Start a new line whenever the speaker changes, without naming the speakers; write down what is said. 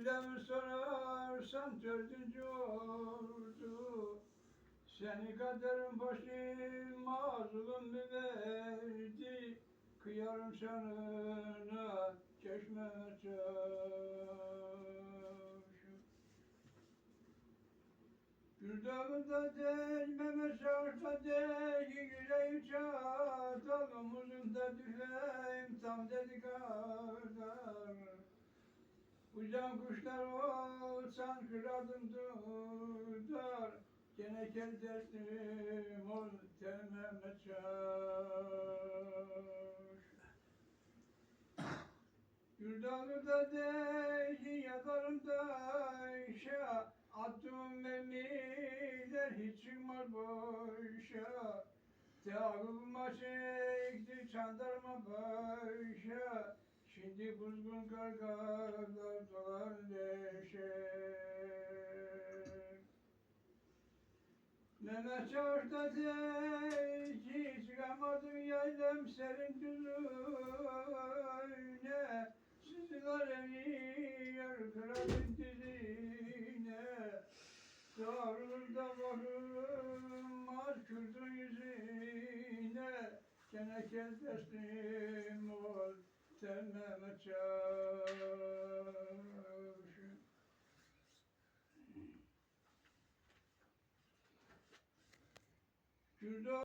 Dilemi sorarsan dördüncü oldu Seni kaderin başıma zulüm mü verdi. Kıyarım canına çeşme çarşı. Gürdağında değil, meme şarkta değil, yüreğim çatal, omuzumda düşeyim tam dedi kardar. Uçan kuşlar olsan kıradım tutar, gene kel dertlim ol tememe çar. Gürdağında değil, yakarımda işe, attığım mermiler hiç çıkmaz boşa. Teağıma çekti çandarma başa, şimdi kuzgun kargalar dolar leşe. Mehmet Çavuş'ta teki çıkamadım yaylım serin düzüne Sizler eriyor kralın dizine. Doğrulda bakılmaz Kürdün yüzüne. Gene kel teslim ol sen Mehmet Çavuş'um Kürdo